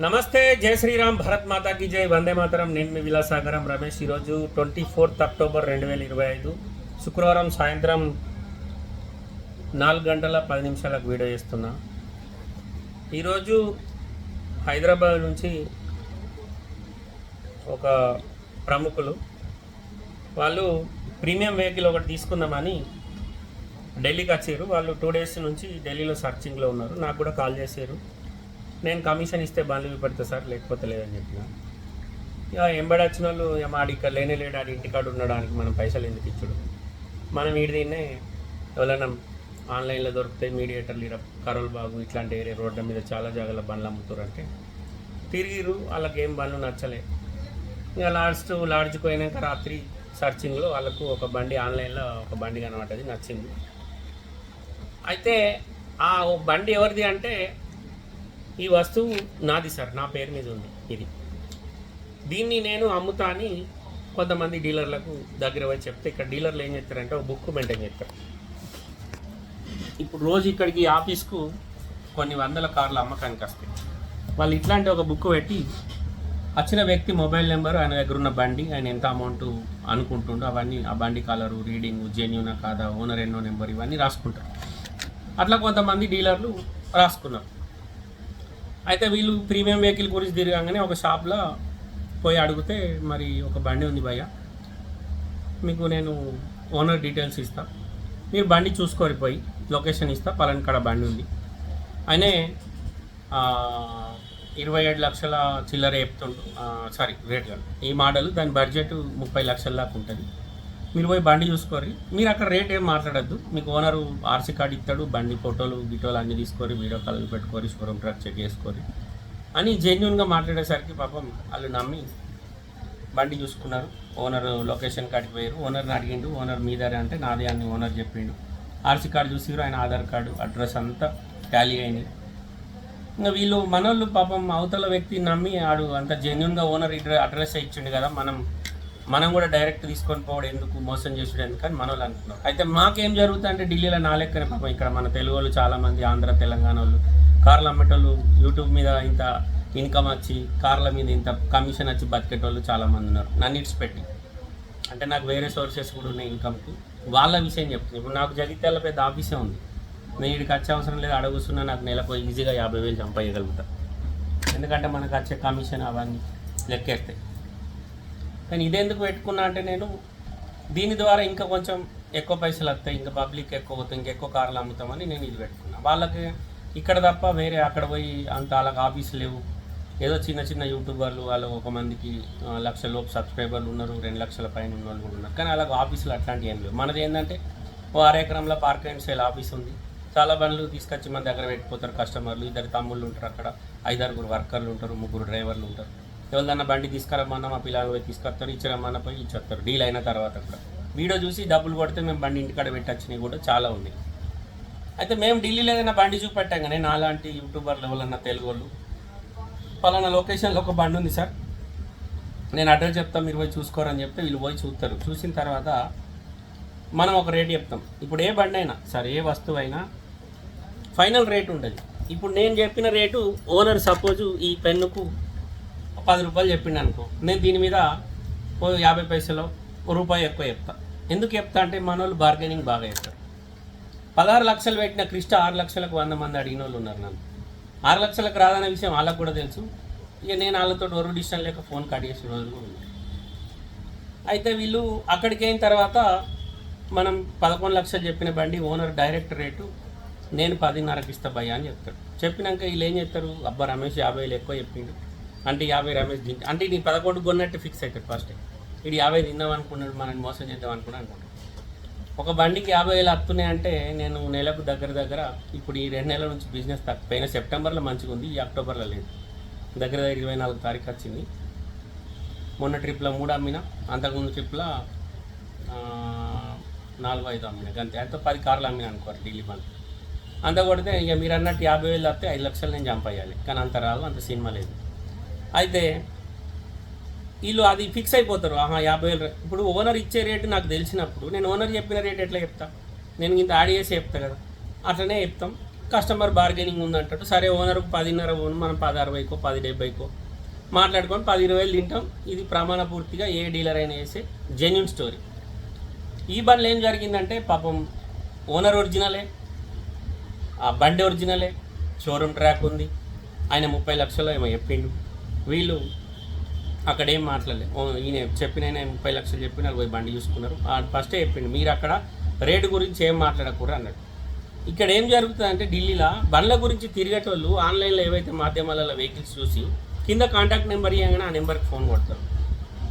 నమస్తే జై శ్రీరామ్ భరత్ మాతాకి జై. వందే మాతరం. నేను మీ విలాసాగరం రమేష్. ఈరోజు ట్వంటీ ఫోర్త్ అక్టోబర్ రెండు వేల ఇరవై ఐదు శుక్రవారం సాయంత్రం నాలుగు గంటల పది నిమిషాలకు వీడియో చేస్తున్నా. ఈరోజు హైదరాబాద్ నుంచి ఒక ప్రముఖులు. వాళ్ళు ప్రీమియం వెహికల్ ఒకటి తీసుకుందామని ఢిల్లీకి వచ్చారు. వాళ్ళు టూ డేస్ నుంచి ఢిల్లీలో సర్చింగ్లో ఉన్నారు. నాకు కూడా కాల్ చేశారు. నేను కమిషన్ ఇస్తే బండ్లు పెడతా సార్ లేకపోతే లేదని చెప్పిన. ఇక ఎంబడి వచ్చిన వాళ్ళు మాడి ఇక్కడ లేనే లేడు ఆడి ఇంటికాడ ఉండడానికి మనం పైసలు ఎందుకు ఇచ్చుడు? మనం వీడి దీన్నే ఎవరైనా ఆన్లైన్లో దొరికితే మీడియేటర్లు ఇర కరోల్ బాబు ఇట్లాంటి ఏరియా రోడ్ల మీద చాలా జాగాల బండ్లు అమ్ముతారు అంటే తిరిగిరు వాళ్ళకి ఏం బండ్లు నచ్చలే. ఇక లాడ్జ్ లాడ్జ్కి పోయినాక రాత్రి సర్చింగ్లో వాళ్ళకు ఒక బండి ఆన్లైన్లో ఒక బండి కనబడ్డది నచ్చింది. అయితే ఆ బండి ఎవరిది అంటే ఈ వస్తువు నాది సార్ నా పేరు మీద ఉంది ఇది. దీన్ని నేను అమ్ముతా అని కొంతమంది డీలర్లకు దగ్గర పోయి చెప్తే ఇక్కడ డీలర్లు ఏం చేస్తారంటే ఒక బుక్ మెయింటైన్ చేస్తారు. ఇప్పుడు రోజు ఇక్కడికి ఆఫీస్కు కొన్ని వందల కార్లు అమ్మకానికి వస్తాయి. వాళ్ళు ఇట్లాంటి ఒక బుక్ పెట్టి వచ్చిన వ్యక్తి మొబైల్ నెంబర్ ఆయన దగ్గర ఉన్న బండి ఆయన ఎంత అమౌంట్ అనుకుంటుండో అవన్నీ ఆ బండి కలరు రీడింగ్ జెన్యునా కాదా ఓనర్ ఎన్నో నెంబర్ ఇవన్నీ రాసుకుంటారు. అట్లా కొంతమంది డీలర్లు రాసుకున్నారు. అయితే వీళ్ళు ప్రీమియం వెహికల్ గురించి తిరగగానే ఒక షాప్లో పోయి అడిగితే మరి ఒక బండి ఉంది భయ్య మీకు నేను ఓనర్ డీటెయిల్స్ ఇస్తా. మీరు బండి చూసుకోరి పోయి లొకేషన్ ఇస్తా పలానా కాడ బండి ఉంది. ఆయనే ఇరవై ఏడు లక్షల చిల్లర చెప్తుండు సారీ రేట్ కాదు. ఈ మోడల్ దాని బడ్జెట్ ముప్పై లక్షల దాకా ఉంటుంది. మీరు పోయి బండి చూసుకోరి మీరు అక్కడ రేట్ ఏం మాట్లాడద్దు. మీకు ఓనరు ఆర్సీ కార్డు ఇస్తాడు బండి ఫోటోలు గిటోలు అన్నీ తీసుకొని వీడియో కాల్ పెట్టుకొని షోరూమ్ ట్రక్ చెక్ చేసుకొని అని జెన్యున్గా మాట్లాడేసరికి పాపం వాళ్ళు నమ్మి బండి చూసుకున్నారు. ఓనర్ లొకేషన్ కాడికి పోయారు. ఓనర్ని అడిగిండు ఓనర్ మీదరే అంటే నాదే అని ఓనర్ చెప్పిండు. ఆర్సీ కార్డు చూసిరు ఆయన ఆధార్ కార్డు అడ్రస్ అంతా టాలీ అయినాయి ఇంకా వీళ్ళు మనోళ్ళు పాపం అవతల వ్యక్తి నమ్మి ఆడు అంత జెన్యున్గా ఓనర్ అడ్రస్ ఇచ్చిండు కదా మనం మనం కూడా డైరెక్ట్ తీసుకొని పోవడం ఎందుకు? మోసం చేసుడు ఎందుకు అని వాళ్ళు అనుకున్నారు. అయితే మాకేం జరుగుతుంది అంటే ఢిల్లీలో నా లెక్కనే పాపం ఇక్కడ మన తెలుగు వాళ్ళు చాలామంది ఆంధ్ర తెలంగాణ వాళ్ళు కార్లు అమ్మేటోళ్ళు యూట్యూబ్ మీద ఇంత ఇన్కమ్ వచ్చి కార్ల మీద ఇంత కమిషన్ వచ్చి బతికేటోళ్ళు చాలామంది ఉన్నారు. నన్ను పెట్టి అంటే నాకు వేరే సోర్సెస్ కూడా ఉన్నాయి ఇన్కమ్కి వాళ్ళ విషయం చెప్తుంది ఇప్పుడు నాకు జగిత్యాల పెద్ద ఆఫీసే ఉంది. నేను ఇక్కడికి వచ్చే అవసరం లేదు. అడుగుతున్నా నాకు నెలకు ఈజీగా యాభై వేలు సంపాదగలుగుతా ఎందుకంటే మనకు వచ్చే కమిషన్ అవన్నీ లెక్కేస్తాయి. కానీ ఇదెందుకు పెట్టుకున్నా అంటే నేను దీని ద్వారా ఇంకా కొంచెం ఎక్కువ పైసలు వస్తాయి ఇంకా పబ్లిక్ ఎక్కువ అవుతుంది ఇంకా ఎక్కువ కార్లు అమ్ముతామని నేను ఇది పెట్టుకున్నా. వాళ్ళకి ఇక్కడ తప్ప వేరే అక్కడ పోయి అంత వాళ్ళకి ఆఫీసులు లేవు. ఏదో చిన్న చిన్న యూట్యూబర్లు వాళ్ళు ఒక మందికి ఆ, లక్ష లోపు సబ్స్క్రైబర్లు ఉన్నారు రెండు లక్షల పైన ఉన్న వాళ్ళు కూడా ఉన్నారు. కానీ అలాగ ఆఫీసులు అట్లాంటివి ఏం లేవు. మనది ఏంటంటే ఓ అర ఎకరంలో పార్క్ అండ్ సేల్ ఆఫీస్ ఉంది. చాలా బండ్లు తీసుకొచ్చి మన దగ్గర పెట్టిపోతారు కస్టమర్లు. ఇద్దరు తమ్ముళ్ళు ఉంటారు అక్కడ. ఐదారుగురు వర్కర్లు ఉంటారు ముగ్గురు డ్రైవర్లు ఉంటారు. ఎవరిదన్నా బండి తీసుకురమ్మన్నా మా పిల్లలు పోయి తీసుకొస్తారు ఇచ్చారమ్మన్నా పోయి ఇచ్చొస్తారు డీల్ అయిన తర్వాత కూడా. వీడియో చూసి డబ్బులు కొడితే మేము బండి ఇంటికాడ పెట్టచ్చినవి కూడా చాలా ఉన్నాయి. అయితే మేము ఢిల్లీలో ఏదైనా బండి చూపెట్టాం కానీ నాలాంటి యూట్యూబర్లు ఎవరన్నా తెలుగు వాళ్ళు పలానా లొకేషన్లో ఒక బండి ఉంది సార్. నేను అడ్రస్ చెప్తాను మీరు పోయి చూసుకోరని చెప్తే వీళ్ళు పోయి చూస్తారు. చూసిన తర్వాత మనం ఒక రేట్ చెప్తాం. ఇప్పుడు ఏ బండి అయినా సరే ఏ వస్తువు అయినా ఫైనల్ రేట్ ఉంటుంది ఇప్పుడు నేను చెప్పిన రేటు ఓనర్ సపోజు ఈ పెన్నుకు పది రూపాయలు చెప్పిండు అనుకో నేను దీని మీద ఓ యాభై పైసలు ఒక రూపాయి ఎక్కువ చెప్తా. ఎందుకు చెప్తా అంటే మన వాళ్ళు బార్గెనింగ్ బాగా చేస్తారు. పదహారు లక్షలు పెట్టిన క్రిస్ట ఆరు లక్షలకు వంద మంది అడిగిన వాళ్ళు ఉన్నారు నన్ను. ఆరు లక్షలకు రాదనే విషయం వాళ్ళకు కూడా తెలుసు. ఇక నేను వాళ్ళతో ఒరు డిస్టన్ లేక ఫోన్ కట్ చేసిన రోజులు కూడా ఉన్నాయి అయితే వీళ్ళు అక్కడికి అయిన తర్వాత మనం పదకొండు లక్షలు చెప్పిన బండి ఓనర్ డైరెక్ట్ రేటు నేను పదిన్నరకి ఇస్తా భయ్యా అని చెప్తాడు. చెప్పినాక వీళ్ళు ఏం చెప్తారు అబ్బా రమేష్ యాభై వేలు ఎక్కువ చెప్పిండు. అంటే యాభై రమేష్ దించి అంటే నీ పదకొండు కొన్నట్టు ఫిక్స్ అవుతాడు ఫస్ట్ ఇది యాభై తిందాం అనుకున్నాడు మనల్ని మోసం చేద్దాం అనుకున్నాడు అనుకుంటాడు ఒక బండికి యాభై వేలు వస్తున్నాయి అంటే నేను నెలకు దగ్గర దగ్గర ఇప్పుడు ఈ రెండు నెలల నుంచి బిజినెస్ తగ్గిపోయిన సెప్టెంబర్లో మంచిగా ఉంది ఈ అక్టోబర్లో లేదు. దగ్గర దగ్గర ఇరవై నాలుగు తారీఖు వచ్చింది. మొన్న ట్రిప్లో మూడు అమ్మిన అంతకుముందు ట్రిప్లో నాలుగు ఐదు అమ్మిన అంతే అంత పది కార్లు అమ్మిన అనుకోరు ఢిల్లీ బండ్ అంత కొడితే ఇక మీరు అన్నట్టు యాభై వేలు వస్తే ఐదు లక్షలు నేను చంపేయాలి కానీ అంత రాదు అంత సినిమా లేదు. అయితే వీళ్ళు అది ఫిక్స్ అయిపోతారు. ఆహా యాభై వేలు ఇప్పుడు ఓనర్ ఇచ్చే రేటు నాకు తెలిసినప్పుడు నేను ఓనర్ చెప్పిన రేట్ ఎట్లా చెప్తా? నేను ఇంత యాడ్ చేసి చెప్తా కదా. అట్లనే చెప్తాం. కస్టమర్ బార్గెనింగ్ ఉందంటాడు. సరే ఓనర్కు పదిన్నర ఓను మనం పది అరవైకో పది డెబ్బైకో మాట్లాడుకొని పది ఇరవై వేలు తింటాం. ఇది ప్రమాణ పూర్తిగా ఏ డీలర్ అయినా వేసే జెన్యున్ స్టోరీ ఈ బండ్లు ఏం జరిగిందంటే పాపం ఓనర్ ఒరిజినలే ఆ బండి ఒరిజినలే షోరూమ్ ట్రాక్ ఉంది. ఆయన ముప్పై లక్షలు ఏమో చెప్పిండు. వీళ్ళు అక్కడేం మాట్లాడలేదు ఓ ఈయన చెప్పిన ముప్పై లక్షలు చెప్పిన వాళ్ళు పోయి బండి చూసుకున్నారు. ఫస్టే చెప్పిండు మీరు అక్కడ రేటు గురించి ఏం మాట్లాడకూడదు అన్నాడు. ఇక్కడ ఏం జరుగుతుందంటే ఢిల్లీలో బండ్ల గురించి తిరిగేటోళ్ళు ఆన్లైన్లో ఏవైతే మాధ్యమాలలో వెహికల్స్ చూసి కింద కాంటాక్ట్ నెంబర్ ఇవ్వగానే ఆ నెంబర్కి ఫోన్ కొడతారు.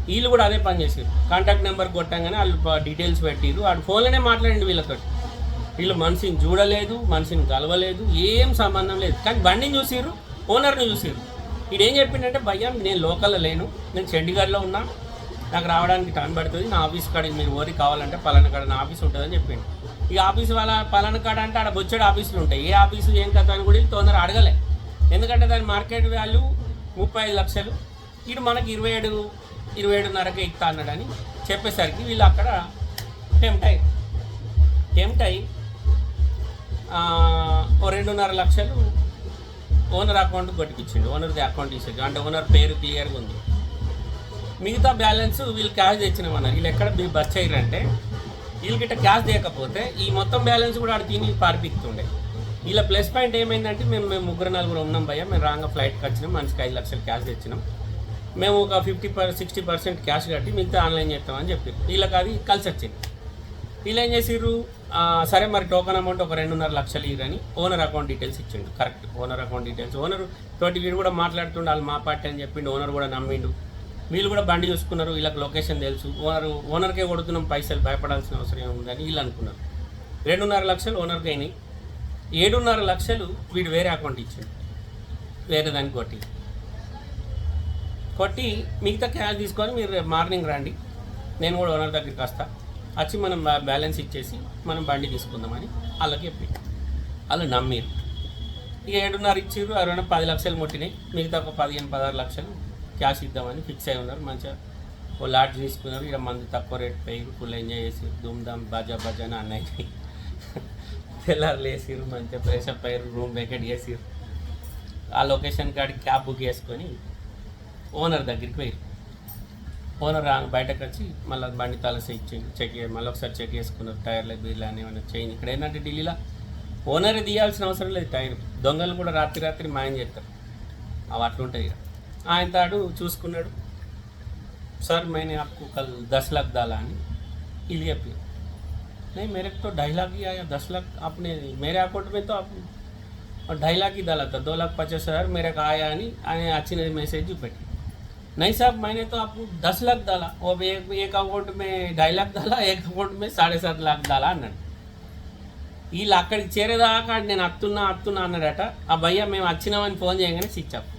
వీళ్ళు కూడా అదే పని చేసారు కాంటాక్ట్ నెంబర్ కొట్టంగానే వాళ్ళు డీటెయిల్స్ పెట్టిరు వాడు ఫోన్లోనే మాట్లాడండి వీళ్ళతో వీళ్ళు మనిషిని చూడలేదు మనిషిని కలవలేదు ఏం సంబంధం లేదు. కానీ బండిని చూసిర్రు ఓనర్ని చూసిర్రు. ఇడేం చెప్పిండంటే భయ్యా నేను లోకల్లో లేను. నేను చండీగఢ్లో ఉన్నా. నాకు రావడానికి టైం పడుతుంది. నా ఆఫీస్ కాడ మీరు ఓరి కావాలంటే పలానా కాడ నా ఆఫీస్ ఉంటుందని చెప్పిండు. ఈ ఆఫీస్ వాళ్ళ పలానా కాడ అంటే ఆడ బొచ్చడు ఆఫీసులు ఉంటాయి. ఏ ఆఫీసు ఏం కథ అని కూడా తొందర అడగలే. ఎందుకంటే దాని మార్కెట్ వాల్యూ ముప్పై ఐదు లక్షలు. ఇటు మనకి ఇరవై ఏడు ఇరవై ఏడున్నరకే ఇస్తా అన్నాడని చెప్పేసరికి వీళ్ళు అక్కడ టెంప్ట్ అయ్యి టెంప్ట్ అయ్యి ఓ రెండున్నర లక్షలు ఓనర్ అకౌంట్ కొట్టిపించిండు ఓనర్ది అకౌంట్ ఇచ్చాడు అంటే ఓనర్ పేరు క్లియర్గా ఉంది. మిగతా బ్యాలెన్స్ వీళ్ళు క్యాష్ తెచ్చినామన్నారు. వీళ్ళు ఎక్కడ మీరు బస్ చేయరంటే వీళ్ళు గిట్ట క్యాష్ తీయకపోతే ఈ మొత్తం బ్యాలెన్స్ కూడా ఆడ తిని పారిపిస్తుండే వీళ్ళ ప్లస్ పాయింట్ ఏమైందంటే మేము మేము ముగ్గురు నలుగురు ఉన్నాం భయ్య మేము రాగా ఫ్లైట్కి వచ్చినాం మనిషికి ఐదు లక్షలు క్యాష్ తెచ్చినాం. మేము ఒక fifty per sixty percent cash కట్టి మిగతా ఆన్లైన్ చేస్తామని చెప్పి వీళ్ళకి అది కలిసి వచ్చింది. వీళ్ళు ఏం చేసిర్రు సరే మరి టోకన్ అమౌంట్ ఒక రెండున్నర లక్షలు ఇరని ఓనర్ అకౌంట్ డీటెయిల్స్ ఇచ్చిండు. Correct owner account details owner తోటి వీడు కూడా మాట్లాడుతుండు వాళ్ళు మా పార్టీ అని చెప్పిండు ఓనర్ కూడా నమ్మిండు. వీళ్ళు కూడా బండి చూసుకున్నారు వీళ్ళకి లొకేషన్ తెలుసు. ఓనర్ ఓనర్కే కొడుతున్నాం పైసలు భయపడాల్సిన అవసరం ఏముందని వీళ్ళు అనుకున్నారు. రెండున్నర లక్షలు ఓనర్కి అయినాయి. ఏడున్నర లక్షలు వీడు వేరే అకౌంట్ ఇచ్చిండు. వేరే దానికి కొట్టి. కొట్టి మిగతా క్యాష్ తీసుకొని మీరు రేపు మార్నింగ్ రండి. నేను కూడా ఓనర్ దగ్గరికి వస్తా. వచ్చి మనం బ్యాలెన్స్ ఇచ్చేసి మనం బండి తీసుకుందామని వాళ్ళకి చెప్పి. వాళ్ళు నమ్మిరు. ఇక ఏడున్నర ఇచ్చిర్రు ఎవరైనా పది లక్షలు ముట్టినాయి. మిగతా ఒక పదిహేను పదహారు లక్షలు క్యాష్ ఇద్దామని ఫిక్స్ అయి ఉన్నారు. మంచిగా ఓ లాట్ తీసుకున్నారు. ఇక మంది తక్కువ రేట్ పోయి ఫుల్ ఎంజాయ్ చేసి ధూమ్ ధామ్ బాజా బాజా అని అన్నయ్య తెల్లారులు వేసిర్రు మంచిగా ఫ్రెష్ అప్ అయ్యారు రూమ్ వెకెట్ చేసిర్రు. ఆ లొకేషన్ కాడికి క్యాబ్ బుక్ చేసుకొని ఓనర్ దగ్గరికి పోయారు ఓనర్ రా- బయటకు వచ్చి మళ్ళీ బండి తలస ఇచ్చి చెక్ చే- మళ్ళీ ఒకసారి చెక్ చేసుకున్నారు టైర్లు బీర్లు అని ఏమైనా చేంజ్ ఇక్కడ ఏంటంటే ఢిల్లీలో ఓనర్ తీయాల్సిన అవసరం లేదు టైర్ దొంగలు కూడా రాత్రి రాత్రి మాయం చేస్తారు అవి అట్లుంటాయి ఇక ఆయన తాడు చూసుకున్నాడు సార్ मैंने आपको कल दस लाख डाला అని ఇది చెప్పి नहीं मेरे को तो ढाई लाख ही आया दस लाख आपने मेरे अकाउंट में तो आप और ढाई लाख ही डाला था दो लाख पचास हज़ार मेरे का आया नहीं आने अच्छी मैसेज చూపెట్టి नहीं साहब मैंने तो आपको दस लाख डाला वो अब एक एक अकाउंट में ढाई लाख डाला एक अकाउंट में साढ़े सात लाख डाला అన్నాడు వీళ్ళు అక్కడికి చేరేదాకా నేను అత్తున్నా అత్తున్నా అన్నాడట ఆ భయ్య మేము వచ్చినామని ఫోన్ చేయగానే స్విచ్ అప్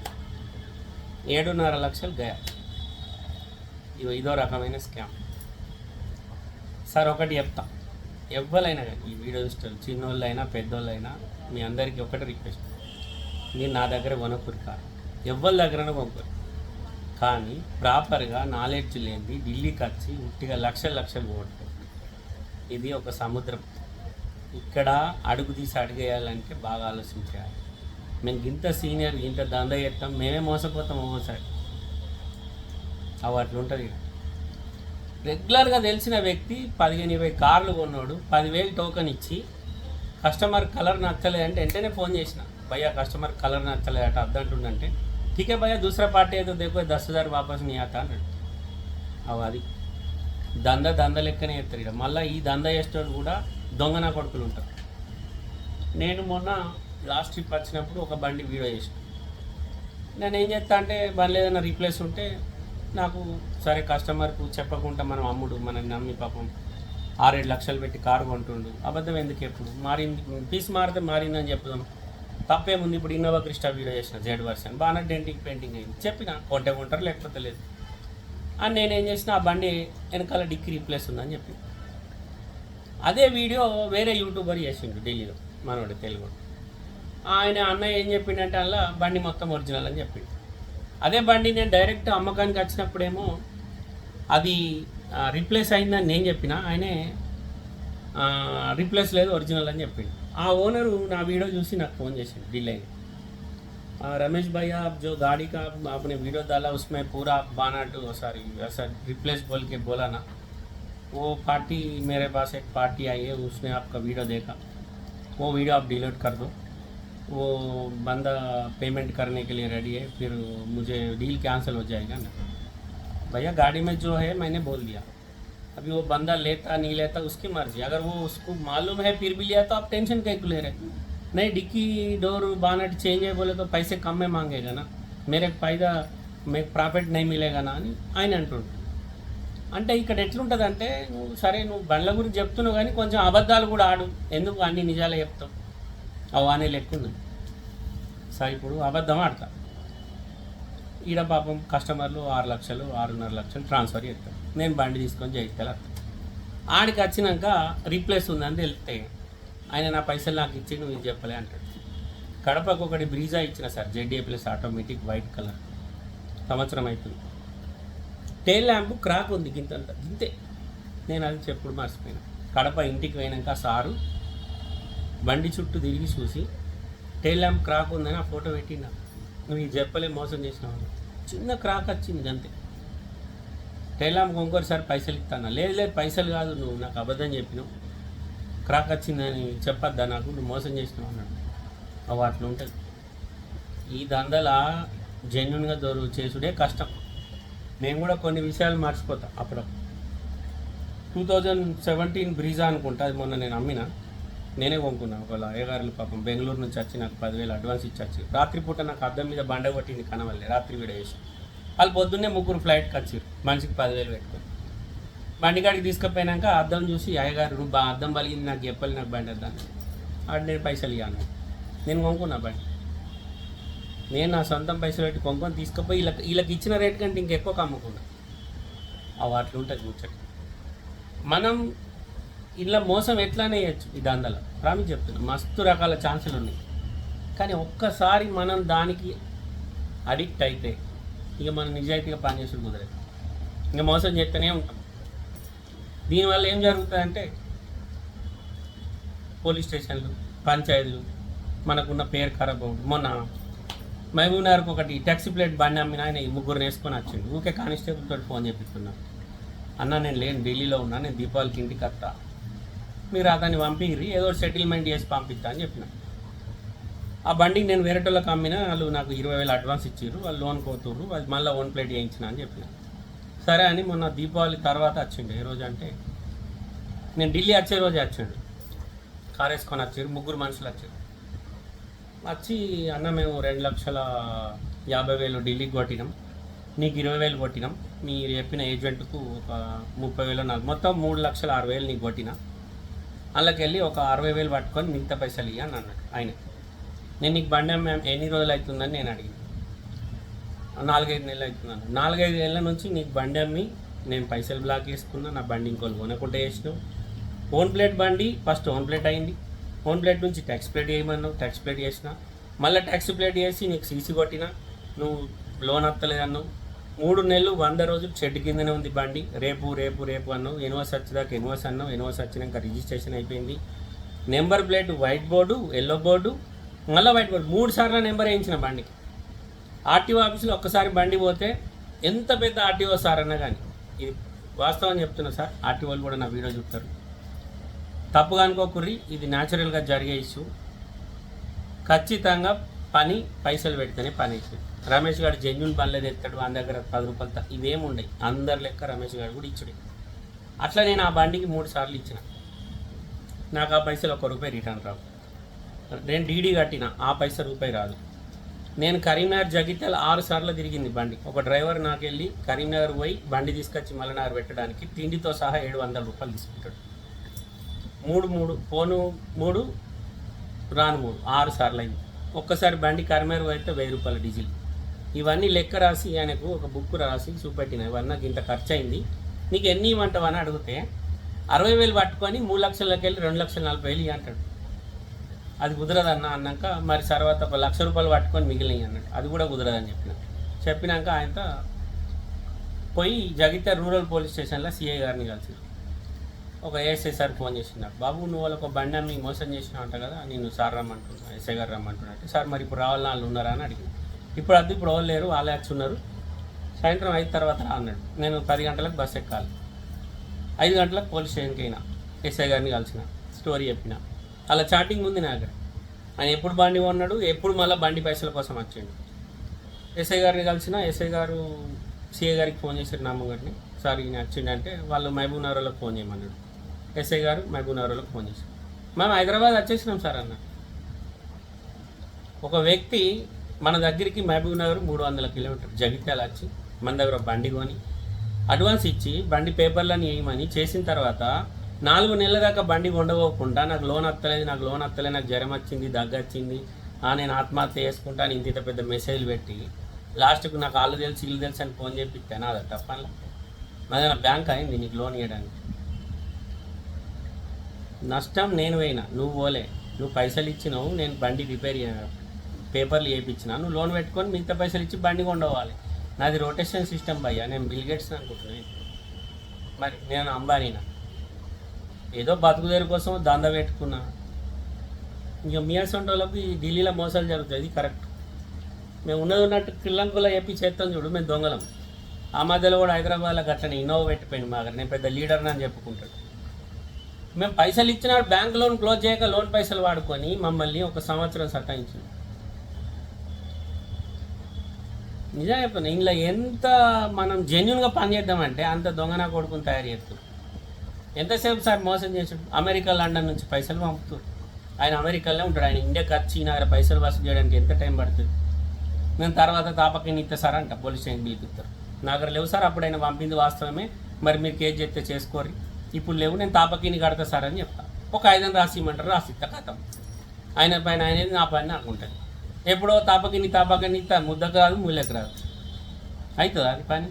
ఏడున్నర లక్షలు గయా ఇదో ఇదో రకమైన స్కామ్ సార్ ఒకటి చెప్తా ఎవ్వరైనా కానీ ఈ వీడియో చూస్తారు చిన్నోళ్ళైనా పెద్దోళ్ళైనా మీ అందరికీ ఒకటి రిక్వెస్ట్ మీరు నా దగ్గర కొనకూరు కాదు ఎవ్వరి దగ్గర కొనుక్కోరు కానీ ప్రాపర్గా నాలెడ్జ్ లేని ఢిల్లీకి వచ్చి ఉట్టిగా లక్షల లక్షలు పోగొట్టుకో ఇది ఒక సముద్రం. ఇక్కడ అడుగు తీసి అడిగేయాలంటే బాగా ఆలోచించాలి. మేము ఇంత సీనియర్ ఇంత దంద చేస్తాం మేమే మోసపోతాం ఒక్కోసారి అవి అట్లుంటుంది రెగ్యులర్గా తెలిసిన వ్యక్తి పదిహేను ఇరవై కార్లు కొన్నాడు పదివేలు టోకెన్ ఇచ్చి కస్టమర్ కలర్ నచ్చలేదంటే వెంటనే ఫోన్ చేసిన. భయ్యా కస్టమర్ కలర్ నచ్చలేదట అద్దంటుండంటే ठीक है भैया दूसरा पार्टी है तो देखो दस हज़ार वापस नहीं आता అన్నాడు అవి అది దంద దంద లెక్కనే ఎత్తారు ఇక్కడ మళ్ళీ ఈ దంద చేసేటోళ్ళు కూడా దొంగ నా కొడుకులు ఉంటారు నేను మొన్న లాస్ట్ ట్రిప్ వచ్చినప్పుడు ఒక బండి వీడియో చేసిన నేను ఏం చేస్తా అంటే బండి ఏదైనా రీప్లేస్ ఉంటే నాకు సరే కస్టమర్కు చెప్పకుండా మనం అమ్ముడు మనం నమ్మి పాపం ఆరేడు లక్షలు పెట్టి కారు కొంటుండు అబద్ధం ఎందుకు ఎప్పుడు మారింది పీస్ మారితే మారిందని చెప్దాం తప్పేముంది? ఇప్పుడు ఇన్నోవా క్రిస్టా వీడియో చేసిన జెడ్ వర్షన్ బాగా డెంటింగ్ పెయింటింగ్ అయింది చెప్పిన కొంటే కొంటారు లేకపోతే లేదు. అని నేనేం చేసిన ఆ బండి వెనకాల డిక్కి రీప్లేస్ ఉందని చెప్పి. అదే వీడియో వేరే యూట్యూబర్ చేసిండు ఢిల్లీలో మనోడు తెలుగు. ఆయన అన్నయ్య ఏం చెప్పిండంటే అలా బండి మొత్తం ఒరిజినల్ అని చెప్పిండు. అదే బండి నేను డైరెక్ట్ అమ్మకానికి వచ్చినప్పుడేమో అది రీప్లేస్ అయిందని నేను చెప్పిన ఆయనే రీప్లేస్ లేదు ఒరిజినల్ అని చెప్పిండు. ఆ ఓనరు నా వీడియో చూసి నాకు ఫోన్ చేసిండు ఢిల్లీ आ, रमेश भाई आप जो गाड़ी का आपने वीडियो डाला उसमें पूरा बानाट सॉरी ऐसा रिप्लेस बोल के बोला ना वो पार्टी मेरे पास एक पार्टी आई है उसने आपका वीडियो देखा वो वीडियो आप डिलीट कर दो वो बंदा पेमेंट करने के लिए रेडी है फिर मुझे डील कैंसिल हो जाएगा ना भैया गाड़ी में जो है मैंने बोल दिया अभी वो बंदा लेता नहीं लेता उसकी मर्जी अगर वो उसको मालूम है फिर भी लिया तो आप टेंशन कहीं को ले रहे नहीं डिक्की डोर बानट चेंज है बोले तो पैसे कम में मांगेगा ना मेरे फायदा మీకు ప్రాఫిట్ नहीं मिलेगा ना అని ఆయన అంటుండు అంటే ఇక్కడ ఎట్లుంటుంది అంటే నువ్వు సరే నువ్వు బండ్ల గురించి చెప్తున్నావు కానీ కొంచెం అబద్ధాలు కూడా ఆడు ఎందుకు అన్ని నిజాలే చెప్తావు అవు అనే లెక్క ఉంది సరే ఇప్పుడు అబద్ధం ఆడతా ఈడ పాపం కస్టమర్లు ఆరు లక్షలు ఆరున్నర లక్షలు ట్రాన్స్ఫర్ చేస్తారు. నేను బండి తీసుకొని జయిస్తాను ఆడికి వచ్చినాక రీప్లేస్ ఉందని తెలిస్తే ఆయన నా పైసలు నాకు ఇచ్చి నువ్వు ఇది చెప్పలే అంటాడు. కడపకు ఒకటి బ్రీజా ఇచ్చిన sir ZA plus automatic white colour. సంవత్సరం అవుతుంది టైల్ ల్యాంప్ క్రాక్ ఉంది గింతంత ఇంతే. నేను అది చెప్పుడు మర్చిపోయినా. కడప ఇంటికి పోయినాక సారు బండి చుట్టూ తిరిగి చూసి టైల్ ల్యాంప్ క్రాక్ ఉందని ఆ ఫోటో పెట్టినా నువ్వు ఈ చెప్పలే మోసం చేసినావు. చిన్న క్రాక్ వచ్చింది అంతే. టైలాంకి ఇంకోసారి పైసలు ఇస్తాను? లేదు లేదు పైసలు కాదు నువ్వు నాకు అబద్ధం చెప్పినావు. క్రాక్ వచ్చిందని చెప్పొద్దా నాకు? నువ్వు మోసం చేసినావు అన్నాడు. అవి అట్లా ఉంటుంది. ఈ దందల జెన్యున్గా దొరు చేసుడే కష్టం. మేము కూడా కొన్ని విషయాలు మర్చిపోతాం అప్పుడప్పుడు. టూ థౌజండ్ సెవెంటీన్ బ్రీజా అనుకుంటా అది మొన్న నేను అమ్మిన. నేనే కొనుక్కున్నా. ఒక అయ్యగారులు పాపం బెంగళూరు నుంచి వచ్చి నాకు పదివేలు అడ్వాన్స్ ఇచ్చి రాత్రిపూట నాకు అద్దం మీద బండ కొట్టింది కనవల్లే రాత్రి వీడియో వేసి వాళ్ళు పొద్దున్నే ముగ్గురు ఫ్లైట్కి వచ్చారు మనిషికి పదివేలు పెట్టుకొని. బండికాడికి తీసుకుపోయినాక అద్దం చూసి అయ్యగారు నువ్వు అద్దం పలిగింది నాకు చెప్పాలి నాకు బండి అద్దాన్ని ఆడు నేను పైసలు ఇవ్వను నేను కొనుక్కున్నా బండి. నేను నా సొంతం పైసలు పెట్టి కొనుక్కొని తీసుకుపోయి వీళ్ళకి వీళ్ళకి ఇచ్చిన రేట్ కంటే ఇంకెక్కువ కమ్ముకున్నా. అవి వాటిలో ఉంటుంది ముచ్చట. మనం ఇలా మోసం ఎట్లానే వేయచ్చు ఈ దందల ప్రామిస్ చెప్తున్నా మస్తు రకాల ఛాన్సులు ఉన్నాయి. కానీ ఒక్కసారి మనం దానికి అడిక్ట్ అయితే ఇక మనం నిజాయితీగా పనిచేసుడు కుదరదు. ఇంకా మోసం చేస్తూనే ఉంటాం. దీనివల్ల ఏం జరుగుతుందంటే పోలీస్ స్టేషన్లు పంచాయతీలు మనకున్న పేరు ఖరాబ్ అవుతుంది మొన్న మహబూబ్నగర్కి ఒకటి ట్యాక్సీ ప్లేట్ బండి అమ్మిన ఆయన ఈ ముగ్గురు వేసుకొని వచ్చిండు. ఊకే కానిస్టేబుల్ తోటి ఫోన్ చేపిస్తున్నాను అన్న నేను లేను ఢిల్లీలో ఉన్నా నేను దీపావళికి ఇంటికి వస్తా మీరు అతన్ని పంపిర్రి ఏదో సెటిల్మెంట్ చేసి పంపిస్తా అని చెప్పిన. ఆ బండికి నేను వేరేటోళ్ళకి అమ్మిన వాళ్ళు నాకు ఇరవై వేలు అడ్వాన్స్ ఇచ్చారు వాళ్ళు లోన్ కోతుర్రు అది మళ్ళీ ఓన్ ప్లేట్ చేయించిన అని చెప్పిన. సరే అని మొన్న దీపావళి తర్వాత వచ్చిండు. ఏ రోజు అంటే నేను ఢిల్లీ వచ్చే రోజే వచ్చిండు. కార్ వేసుకొని వచ్చారు ముగ్గురు మనుషులు వచ్చారు వచ్చి అన్న మేము రెండు లక్షల యాభై వేలు ఢిల్లీకి కొట్టినాం. నీకు ఇరవై వేలు కొట్టినాం. మీరు చెప్పిన ఏజెంట్కు ఒక ముప్పై వేలు నాకు మొత్తం మూడు లక్షల ఆరు వేలు నీకు కొట్టిన. అందులోకి వెళ్ళి ఒక అరవై వేలు పట్టుకొని మిగతా పైసలు ఇయ్య అని అన్నాడు ఆయన. నేను నీకు బండి అమ్మే ఎన్ని రోజులు అవుతుందని నేను అడిగింది నాలుగైదు నెలలు అవుతున్నాను నాలుగైదు నెలల నుంచి నీకు బండి అమ్మి నేను పైసలు బ్లాక్ చేసుకున్నా నా బండి ఇంకోళ్ళు కొనకుండా చేసినావు. ఓన్ ప్లేట్ బండి ఫస్ట్ ఓన్ ప్లేట్ అయింది. ఓన్ ప్లేట్ నుంచి ట్యాక్స్ ప్లేట్ చేయమన్నావు ట్యాక్స్ ప్లేట్ చేసిన. మళ్ళీ ట్యాక్స్ ప్లేట్ చేసి నీకు సీసీ కొట్టిన నువ్వు లోన్ వస్తలేదన్నావు. మూడు నెలలు వంద రోజులు చెట్టు కిందనే ఉంది బండి. రేపు రేపు రేపు అన్నావు. ఎన్ఓస్ వచ్చేదాకా ఎన్ఓస్ అన్నావు. ఎన్ఓస్ వచ్చినాక రిజిస్ట్రేషన్ అయిపోయింది. Number plate white board yellow board మళ్ళీ వైట్ బోర్డు. మూడు సార్లు నెంబర్ వేయించిన బండికి ఆర్టీఓ ఆఫీసులో ఒక్కసారి బండి పోతే ఎంత పెద్ద ఆర్టీఓ సార్ అన్నా కానీ ఇది వాస్తవం చెప్తున్నా సార్ ఆర్టీఓలు కూడా నా వీడియో చూస్తారు తప్పుగా అనుకోకుర్రి ఇది న్యాచురల్గా జరిగే ఇష్యూ ఖచ్చితంగా పని పైసలు పెడితేనే పని అవుతుంది రమేష్ గారు జెన్యున్ పనులు ఎత్తాడు మన దగ్గర పది రూపాయలు త- ఇవేం ఉండవు అందరి లెక్క రమేష్ గారు కూడా ఇచ్చాడు. అట్లా నేను ఆ బండికి మూడు సార్లు ఇచ్చిన. నాకు ఆ పైసలు ఒక రూపాయి రిటర్న్ రావు. నేను డీడీ కట్టిన ఆ పైసలు రూపాయి రాదు. నేను కరీంనగర్ జగిత్యాల ఆరు సార్లు తిరిగింది బండి. ఒక డ్రైవర్ నాకు వెళ్ళి కరీంనగర్ పోయి బండి తీసుకొచ్చి మల్లనగర్ పెట్టడానికి తిండితో సహా ఏడు వందల రూపాయలు తీసుకుంటాడు. మూడు మూడు పోను మూడు రాను మూడు ఆరు సార్లు అయింది. ఒక్కసారి బండి కరీంనగర్ పోయితే వెయ్యి రూపాయల డీజిల్. ఇవన్నీ లెక్క రాసి ఆయనకు ఒక బుక్ రాసి చూపెట్టిన ఇవన్నీ నాకు ఇంత ఖర్చు అయింది నీకు ఎన్ని ఇవ్వంటావు అని అడిగితే అరవై వేలు పట్టుకొని మూడు లక్షలకి వెళ్ళి రెండు లక్షల నలభై వేలు అంటాడు అది కుదరదన్న అన్నాక మరి తర్వాత ఒక లక్ష రూపాయలు పట్టుకొని మిగిలినవి అన్నాడు. అది కూడా కుదరదని చెప్పిన చెప్పినాక ఆయనతో పోయి జగిత రూరల్ పోలీస్ స్టేషన్లో సిఐ గారిని కలిసి ఒక ఏఎస్ఐ సార్ ఫోన్ చేసినాడు బాబు నువ్వు వాళ్ళకి ఒక బండి అమ్మి మోసం చేసినావు అంట కదా నేను సార్ రమ్మంటున్నా ఎస్ఐ గారు రమ్మంటున్నాడు సార్ మరి ఇప్పుడు రావాలని వాళ్ళు ఉన్నారా అని అడిగింది ఇప్పుడు అద్దె ఇప్పుడు వాళ్ళు లేరు వాళ్ళే వచ్చి ఉన్నారు. సాయంత్రం ఐదు తర్వాత రా అన్నాడు. నేను పది గంటలకు బస్ ఎక్కాలి. ఐదు గంటలకు పోలీస్ స్టేషన్కి అయినా ఎస్ఐ గారిని కలిసిన స్టోరీ చెప్పిన. అలా చాటింగ్ ఉంది నా దగ్గర. ఆయన ఎప్పుడు బండి కొన్నాడు ఎప్పుడు మళ్ళీ బండి పైసల కోసం వచ్చిండు. ఎస్ఐ గారిని కలిసిన ఎస్ఐ గారు సిఐ గారికి ఫోన్ చేశారు నా గారిని. సార్ ఈయన వచ్చిండంటే వాళ్ళు మహబూబ్ ఫోన్ చేయమన్నాడు. ఎస్ఐ గారు మహబూబ్ ఫోన్ చేశారు. మేము హైదరాబాద్ వచ్చేసినాం సార్ అన్న. ఒక వ్యక్తి మన దగ్గరికి మహబూబ్ నగర్ మూడు వందల కిలోమీటర్ జగిత్యాల వచ్చి మన దగ్గర బండి కొని అడ్వాన్స్ ఇచ్చి బండి పేపర్లని వేయమని చేసిన తర్వాత నాలుగు నెలల దాకా బండి కొండపోకుండా నాకు లోన్ వస్తలేదు నాకు లోన్ వస్తలేదు నాకు జ్వరం వచ్చింది దగ్గు వచ్చింది. ఆ, నేను ఆత్మహత్య చేసుకుంటాను ఇంత ఇంత పెద్ద మెసేజ్లు పెట్టి లాస్ట్కు నాకు వాళ్ళు తెలుసు ఇల్లు తెలుసు అని ఫోన్ చేపిస్తాను అది తప్పని మరి నా బ్యాంక్ అయింది నీకు లోన్ ఇవ్వడానికి నష్టం నేను పోయినా నువ్వు పోలే. నువ్వు పైసలు ఇచ్చినావు నేను బండి రిపేర్ చేయను పేపర్లు చేయించిన. నువ్వు లోన్ పెట్టుకొని మిగతా పైసలు ఇచ్చి బండి కొండవాలి నాది రొటేషన్ సిస్టమ్ భయ్యా నేను బిల్గేట్స్ అనుకుంటున్నాను మరి నేను అంబానీనా? ఏదో బతుకుదేరు కోసం దంద పెట్టుకున్నా. ఇంకా మీ అసొంటి వాళ్ళకి ఢిల్లీలో మోసాలు జరుగుతాయి కరెక్ట్. మేము ఉన్నది ఉన్నట్టు క్రిల్లంకులో చెప్పి చేస్తాం చూడు మేము దొంగలం. ఆ మధ్యలో కూడా హైదరాబాద్లో గట్లనే ఇన్నోవా పెట్టిపోయింది మా దగ్గర. నేను పెద్ద లీడర్ని అని చెప్పుకుంటాడు. మేము పైసలు ఇచ్చినాడు బ్యాంక్ లోన్ క్లోజ్ చేయక లోన్ పైసలు వాడుకొని మమ్మల్ని ఒక సంవత్సరం సతాయించింది నిజం చెప్తాను ఇంట్లో ఎంత మనం జెన్యున్గా పనిచేద్దామంటే అంత దొంగన కొడుకుని తయారు చేస్తారు. ఎంతసేపు సార్ మోసం చేసాడు అమెరికా లండన్ నుంచి పైసలు పంపుతారు ఆయన అమెరికాలో ఉంటాడు. ఆయన ఇండియాకి వచ్చి నా దగ్గర పైసలు వసూలు చేయడానికి ఎంత టైం పడుతుంది? నేను తర్వాత తాపకని ఇస్తే సార్ అంట పోలీస్ స్టేషన్ పిలిపిస్తారు. నా దగ్గర లేవు సార్ అప్పుడు ఆయన పంపింది వాస్తవమే. మరి మీరు కేసు చెప్తే చేసుకోరి ఇప్పుడు లేవు నేను తాపకిని కడతా సార్ అని చెప్తా. ఒక ఐదు రాసి ఇమ్మంటారు రాసి ఇస్తా కథం ఆయన పైన ఆయన నా పైన నాకు ఉంటుంది. ఎప్పుడో తాపకిని తాపకిని ముద్ద కాదు రాదు రాదు. అవుతుందా అది పని?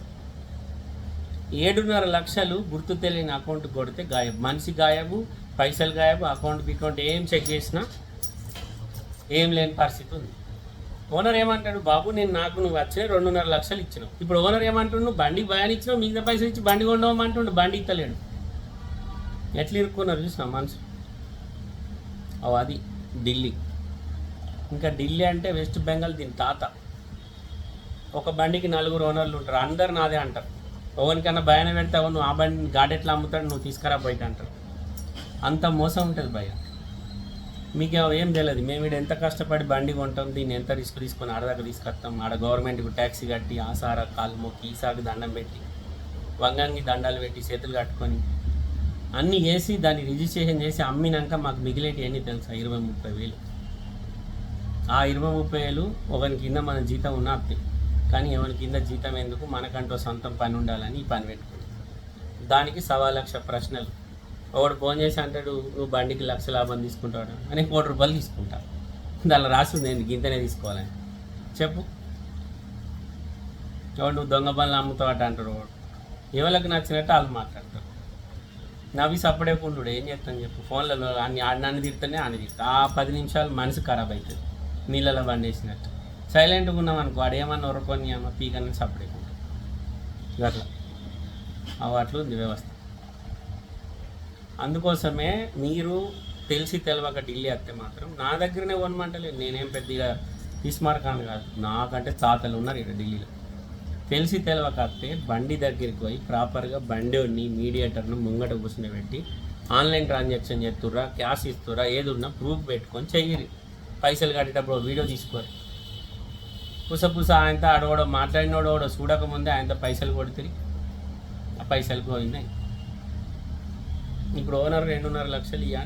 ఏడున్నర లక్షలు గుర్తు తెలియని అకౌంట్ కొడితే గాయబు. మనిషి గాయబు పైసలు గాయబు అకౌంట్ అకౌంట్ ఏం చెక్ చేసినా ఏం లేని పరిస్థితి ఉంది. ఓనర్ ఏమంటాడు బాబు నేను నాకు నువ్వు వచ్చిన రెండున్నర లక్షలు ఇచ్చినావు. ఇప్పుడు ఓనర్ ఏమంటాడు నువ్వు బండి భయాన్ని ఇచ్చినావు మిగతా పైసలు ఇచ్చి బండి కొండమంటుండు బండి ఇస్తలేడు ఎట్లా ఇరుక్కున్నారు చూసినా మనసు ఓ అది ఢిల్లీ. ఇంకా ఢిల్లీ అంటే వెస్ట్ బెంగాల్ దీని తాత. ఒక బండికి నలుగురు ఓనర్లు ఉంటారు. అందరు నాదే అంటారు. ఎవరికైనా భయాన పెడతావు నువ్వు ఆ బండి గాడెట్లా అమ్ముతాడు నువ్వు తీసుకురా బయట అంటారు. అంత మోసం ఉంటుంది భయ మీకు ఏం తెలియదు. మేము ఇక్కడ ఎంత కష్టపడి బండి కొంటాం దీన్ని ఎంత రిస్క్ తీసుకొని ఆడదాకా తీసుకొస్తాం. ఆడ గవర్నమెంట్కి ట్యాక్సీ కట్టి ఆసార కాలు మొక్కి ఈసాకి దండం పెట్టి వంగంగి దండాలు పెట్టి చేతులు కట్టుకొని అన్నీ వేసి దాన్ని రిజిస్ట్రేషన్ చేసి అమ్మినాక మాకు మిగిలేటి అన్నీ తెలుసా? ఇరవై ముప్పై వేలు. ఆ ఇరవై ముప్పై వేలు ఒకరి కింద మన జీతం ఉన్న అప్పే కానీ ఎవరి కింద జీతం ఎందుకు? మనకంటూ సొంతం పని ఉండాలని ఈ పని పెట్టుకుంది. దానికి సవా లక్ష ప్రశ్నలు. ఒకడు ఫోన్ చేసి అంటాడు నువ్వు బండికి లక్ష లాభం తీసుకుంటాడు అని కోటి రూపాయలు తీసుకుంటా. దానిలో రాసింది నేను గింతనే తీసుకోవాలని. చెప్పు. ఎవడు నువ్వు దొంగ పనులు అమ్ముతావట అంటాడు వాడు ఎవరికి నచ్చినట్టు వాళ్ళు మాట్లాడతారు. నవ్వి సపడే పుండు ఏం చేస్తాను చెప్పు. ఫోన్లలో అన్ని నన్ను తిడుతూనే అన్ని తిడతా. ఆ పది నిమిషాలు మనసు ఖరాబ్ అవుతుంది నీళ్ళలో బండేసినట్టు సైలెంట్గా ఉన్నాం అనుకో వాడు ఉరకొని అమ్మ పీకని సప్పుడే అట్లా. అట్లా ఉంది వ్యవస్థ. అందుకోసమే మీరు తెలిసి తెలవక ఢిల్లీ వస్తే మాత్రం నా దగ్గరనే కొనమంటలేదు నేనేం పెద్దగా తీసుమార్కాను కాదు. నాకంటే తాతలు ఉన్నారు ఇక్కడ ఢిల్లీలో. తెలిసి తెలవక వస్తే బండి దగ్గరికి పోయి ప్రాపర్గా బండిని మీడియేటర్ను ముంగట కూర్చుని ఆన్లైన్ ట్రాన్సాక్షన్ చేస్తుర్రా క్యాష్ ఇస్తుర్రా ఏది ఉన్నా ప్రూఫ్ పెట్టుకొని చెయ్యరు పైసలు కట్టేటప్పుడు వీడియో తీసుకోరు. పుస పుస ఆయనతో ఆడవాడో మాట్లాడినోడు కూడా చూడకముందే ఆయనతో పైసలు కొడుతుంది ఆ పైసలు పోయినాయి. ఇప్పుడు ఓనర్ రెండున్నర లక్షలు ఇవ్వ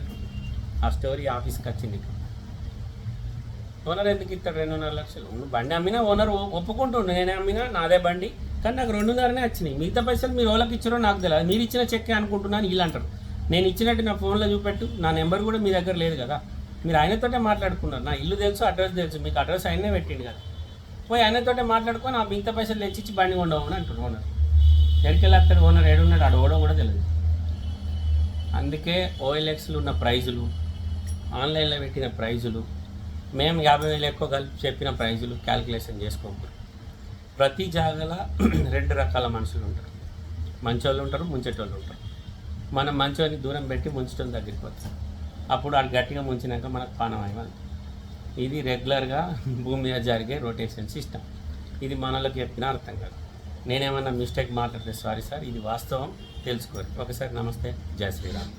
ఆ స్టోరీ ఆఫీస్కి వచ్చింది ఇక్కడ ఓనర్ ఎందుకు ఇస్తాడు రెండున్నర లక్షలు? నువ్వు బండి అమ్మినా ఓనర్ ఒ- ఒప్పుకుంటుండు. నేనే అమ్మినా నాదే బండి. కానీ నాకు రెండున్నరనే వచ్చినాయి. మిగతా పైసలు మీరు ఓలకి ఇచ్చారో నాకు తెలియదు మీరు ఇచ్చిన చెక్కే అనుకుంటున్నాను వీళ్ళు అంటారు. నేను ఇచ్చినట్టు నా ఫోన్లో చూపెట్టు. నా నెంబర్ కూడా మీ దగ్గర లేదు కదా. మీరు ఆయనతోటే మాట్లాడుకున్నారు. నా ఇల్లు తెలుసు అడ్రస్ తెలుసు మీకు అడ్రస్ ఆయనే పెట్టిండు కదా. పోయి ఆయనతోటే మాట్లాడుకొని ఆ మిగతా పైసలు తెచ్చిచ్చి బండి కొండవని అంటారు ఓనర్ ఎక్కడికి వెళ్ళారు ఓనర్ ఏడున్నాడు అడవడం కూడా తెలియదు అందుకే ఓఎల్ఎక్స్లు ఉన్న ప్రైజులు ఆన్లైన్లో పెట్టిన ప్రైజులు మేము యాభై వేలు ఎక్కువ కలిపి చెప్పిన ప్రైజులు క్యాలిక్యులేషన్ చేసుకోకూడదు ప్రతి జాగల రెండు రకాల మనుషులు ఉంటారు. మంచోళ్ళు ఉంటారు ముంచేటోళ్ళు ఉంటారు. మనం మంచోని దూరం పెట్టి ముంచడం దగ్గరికి వస్తాం అప్పుడు అది గట్టిగా ముంచినాక మనకు పానం అయ్యాలి ఇది రెగ్యులర్గా భూమి మీద జరిగే రొటేషన్ సిస్టమ్ ఇది మనలోకి చెప్పిన అర్థం కాదు. నేనేమన్నా మిస్టేక్ మాట్లాడితే సారీ సార్ ఇది వాస్తవం. తెలుసుకోరు. ఒకసారి నమస్తే జయ శ్రీరామ్.